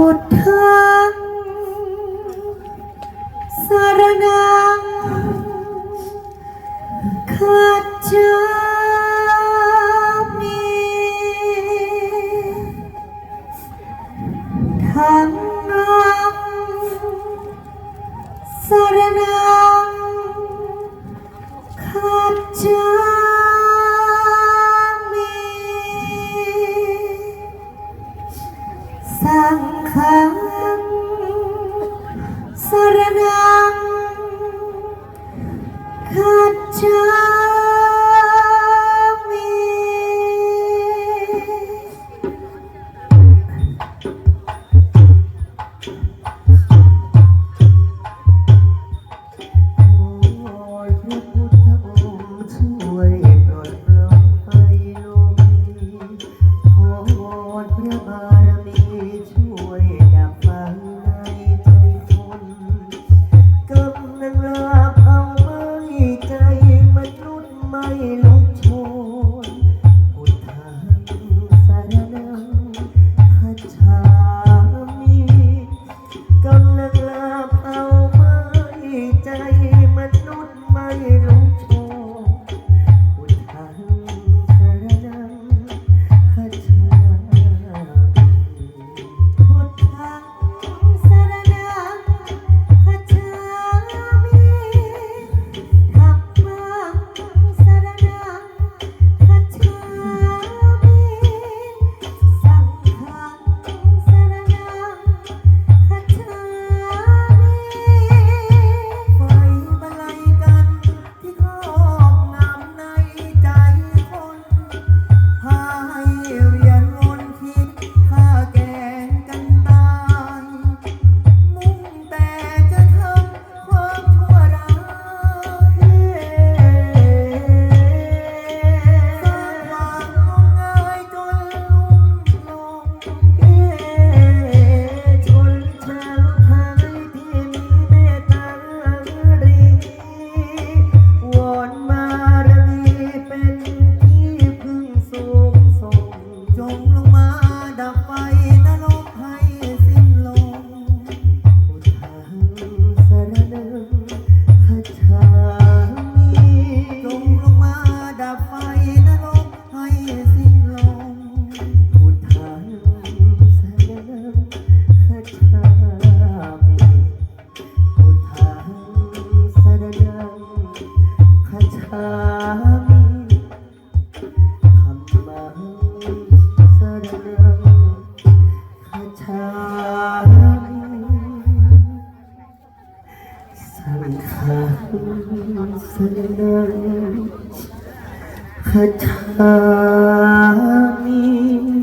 พุทธังสารนังขัดจา ระนังขัดชามีช่วยโดลงไปลงขอวอนพระบาท สนาคาถานี้